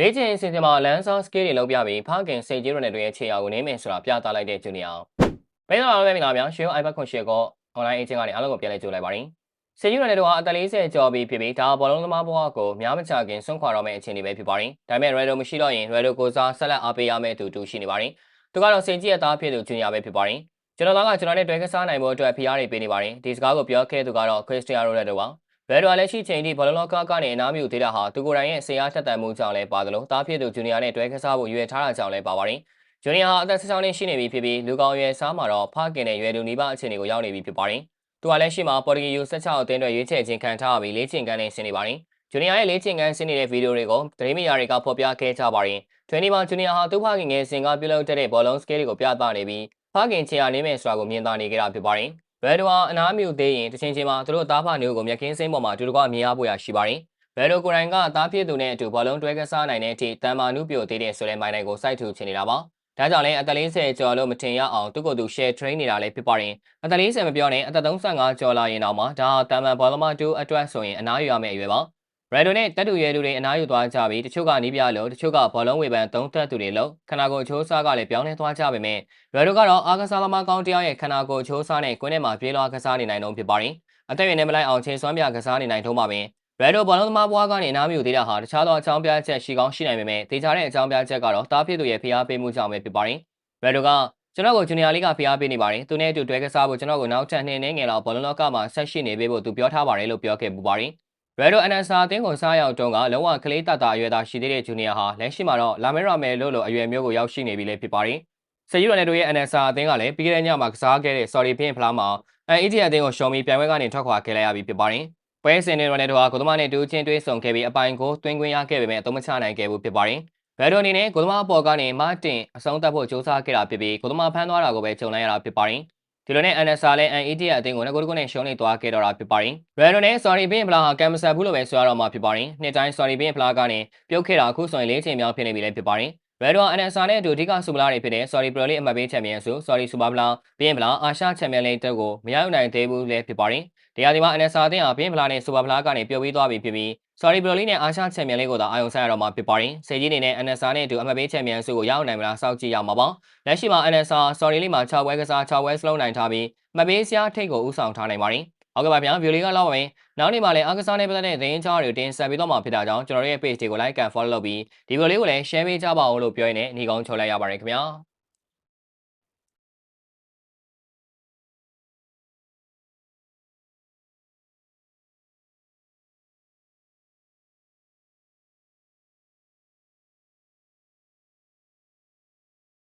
လေ့ကျင့်ရေးအစီအစဉ်မှာလန်ဆော့စကေးတွေလုပ်ပြပြီးဖခင်စိတ်ကြီးရတဲ့တွေရဲ့ခြေရာကိုနင်းမယ်ဆိုတာပြသလိုက်တဲ့ဂျူနီယာ။မိတ်ဆွေတို့လည်းမင်္ဂလာပါ။ရွှေ iPad ခွန်ရှေကော online အချင်းကနေအားလုံးကိုပြန်လည်ကြိုလိုက်ပါရစေ။စိတ်ကြီးရတဲ့တို့ဟာအသက်40ကျော်ပြီးဖြစ်ပြီးဒါဘောလုံးသမားဘဝကိုများမချခင်ဆွန့်ခွာတော့မယ့်အခြေအနေပဲဖြစ်ပါတယ်။ဒါပေမဲ့ Redo မရှိတော့ရင် Redo ကိုစားဆက်လက်အားပေးရမယ့်အတူတူရှိနေပါတယ်။သူကတော့စိတ်ကြီးရဲ့သားဖြစ်သူဂျူနီယာပဲဖြစ်ပါတယ်။ကျွန်တော်သားကကျွန်တော်နဲ့တွဲကစားနိုင်ဖို့အတွက်ဖိအားတွေပေးနေပါတယ်။ဒီစကားကိုပြောခဲ့သူကတော့ Cristiano Ronaldo ပါ။ ဘယ်တော့လည်းရှိချိန်ထိဘောလုံးလောကကနေအနားမြူသေးတာဟာသူကိုယ်တိုင်ရဲ့ဆေးအားထက်သန်မှုကြောင့်လည်းပါသလိုတားဖြစ်သူဂျူနီယာနဲ့တွဲကစားဖို့ရွေးထားတာကြောင့်လည်းပါပါတယ်။ဂျူနီယာဟာအသက်16နှစ်ရှိနေပြီဖြစ်ပြီးလူကောင်ရွယ်စားမှာတော့ဖခင်နဲ့ရွယ်သူနီးပါးအခြေအနေကိုရောက်နေပြီဖြစ်ပါတယ်။သူကလည်းရှိမှာပေါ်တူဂီယူ16အသင်းတွေရွေးချယ်ခြင်းခံထားပြီးလေးချင်ကန်နဲ့ဆင်းနေပါတယ်။ဂျူနီယာရဲ့လေးချင်ကန်ဆင်းနေတဲ့ဗီဒီယိုတွေကိုသတင်းမီဒီယာတွေကဖော်ပြခဲ့ကြပါတယ်။20မှာဂျူနီယာဟာသူ့ဖခင်ငယ်စဉ်ကပြုလုပ်တဲ့ဘောလုံးစကေးတွေကိုပြသနေပြီးဖခင်ချေရနေမယ်ဆိုတာကိုမြင်သာနေကြတာဖြစ်ပါတယ်။ ဘယ်တော့အနားမြူသေးရင်တစ်ချိန်ချိန်မှာသူတို့သားဖမျိုးကိုမြက်ခင်းစိမ့်ပေါ်မှာအတူတကွအမြင်ရဖို့ရရှိပါတယ်။ဘယ်လိုကိုယ်တိုင်ကသားဖြစ်သူနဲ့အတူဘောလုံးတွဲကစားနိုင်တဲ့အထိတန်မာနုပြိုသေးတဲ့ဆိုတဲ့မိုင်းတိုင်းကိုစိုက်ထူချင်နေတာပါ။ဒါကြောင့်လည်းအသက်40ကျော်လို့မထင်ရအောင်သူ့ကိုယ်သူ share train နေတာလည်းဖြစ်ပါတယ်။အသက်40မပြောနဲ့အသက်35ကျော်လာရင်တော့မှဒါတန်မာဘောလုံးမတူအတွက်ဆိုရင်အနားယူရမယ့်အရွယ်ပါ။ ရိုက်ဒိုနဲ့တက်တူရဲလူတွေအနားယူသွားကြပြီးတချို့ကနီးပြလို့တချို့ကဘောလုံးဝေဖန်သုံးသက်သူတွေလို့ခနာကိုချိုးစားကလည်းပြောင်းလဲသွားကြပေမဲ့ရိုက်ဒိုကတော့အာကစားသမားကောင်းတယောက်ရဲ့ခနာကိုချိုးစားနဲ့ကွင်းထဲမှာပြေးလွှားကစားနေနိုင်တော့ဖြစ်ပါတယ်။အသက်ရည်နဲ့မလိုက်အောင်ချိန်စွမ်းပြကစားနေနိုင်ထုံးပါပင်ရိုက်ဒိုဘောလုံးသမားဘွားကနေအနားမြူသေးတာဟာတခြားသောအကြောင်းပြချက်ရှိကောင်းရှိနိုင်ပေမဲ့တေချာတဲ့အကြောင်းပြချက်ကတော့တားဖြစ်သူရဲ့ဖျားပေးမှုကြောင့်ပဲဖြစ်ပါတယ်။ရိုက်ဒိုကကျွန်တော်ကိုဂျူနီယာလေးကဖျားပေးနေပါတယ်။သူနဲ့အတူတွဲကစားဖို့ကျွန်တော်ကိုနောက်ထပ်နှစ်နှစ်ငယ်လောက်ဘောလုံးလောကမှာဆက်ရှိနေပေးဖို့သူပြောထားပါတယ်လို့ပြောခဲ့ပူပါတယ်။ Redo Anasa အသင်းကိုစားရောက်တုန်းကလုံးဝကလေးတတာအရွယ်သားရှိသေးတဲ့ဂျူနီယာဟာလက်ရှိမှာတော့လာမဲရာမဲလို့လိုအရွယ်မျိုးကိုရောက်ရှိနေပြီလည်းဖြစ်ပါတယ်။ဆယ်ယူရနယ်တို့ရဲ့ Anasa အသင်းကလည်းပြီးခဲ့တဲ့ညမှာကစားခဲ့တဲ့ Sorry ဖင်းဖလားမှာအဲအီဂျီအသင်းကိုရှော်မီပြိုင်ပွဲကနေထွက်ခွာခဲ့လိုက်ရပြီဖြစ်ပါတယ်။ပွဲစဉ်နဲ့ရိုနယ်ဒိုဟာကိုသမားနဲ့တူးချင်းတွဲဆုံခဲ့ပြီးအပိုင်ကိုတွင်းခွင်းရခဲ့ပေမဲ့အသုံးမချနိုင်ခဲ့ဘူးဖြစ်ပါတယ်။ဘယ်ဒိုအနေနဲ့ကိုသမားအပေါ်ကနေမတင်အဆုံးသတ်ဖို့စ조사ခဲ့တာဖြစ်ပြီးကိုသမားဖမ်းသွားတာကိုပဲကြုံလိုက်ရတာဖြစ်ပါတယ်။ ဒီလိုနဲ့ NSR လည်း NET ရဲ့အသင်းကိုငကိုတကုနဲ့ရှုံးနေသွားခဲ့တော့တာဖြစ်ပါတယ်။ Rado နဲ့ Sorry ဘင်းဖလားဟာကမ်မဆန်ဘူးလို့ပဲဆိုရတော့မှာဖြစ်ပါတယ်။နှစ်တိုင်း Sorry ဘင်းဖလားကနေပြုတ်ခဲ့တာအခုဆိုရင်၄ချိန်မြောက်ဖြစ်နေပြီလည်းဖြစ်ပါတယ်။ Rado NSR နဲ့အတူအဓိကစူပလာတွေဖြစ်တဲ့ Sorry Pro လေးအမှတ်ပေးချန်ပီယံဆု Sorry Super ဖလားဘင်းဖလားအာရှချန်ပီယံလိတို့ကိုမရယူနိုင်သေးဘူးလည်းဖြစ်ပါတယ်။တရားဒီမှာ NSR အသင်းဟာဘင်းဖလားနဲ့ Super ဖလားကနေပြုတ်ပြီးသွားပြီဖြစ်ပြီး Sorry Pro လေးနဲ့အာရှချန်ပီယံလိကိုသာအာရုံစိုက်ရတော့မှာဖြစ်ပါတယ်။စေကြီးအနေနဲ့ NSR နဲ့အတူအမှတ်ပေးချန်ပီယံဆုကိုရအောင်နိုင်မလားစောင့်ကြည့်ရမှာပါ။လက်ရှိမှာ NSR Sorry လေးမှာ6ပွဲကစား6ပွဲစလုံးနိုင်ထားပြီးမပေးစရာထိတ်ကိုဥဆောင်ထားနိုင်ပါတယ်။ ဟုတ်ကဲ့ပါဗျာဗီဒီယိုလေးကလောက်ပါမယ်။နောက်နေ့မှလည်းအားကစားနဲ့ပတ်သက်တဲ့သတင်းကြားတွေတင်ဆက်ပေးတော့မှာဖြစ်တာကြောင့်ကျွန်တော်တို့ရဲ့ page တွေကို like and follow လုပ်ပြီးဒီဗီဒီယိုလေးကိုလည်း share ပေးကြပါဦးလို့ပြောရင်းနဲ့ညီကောင်းချော်လိုက်ရပါတယ်ခင်ဗျာ။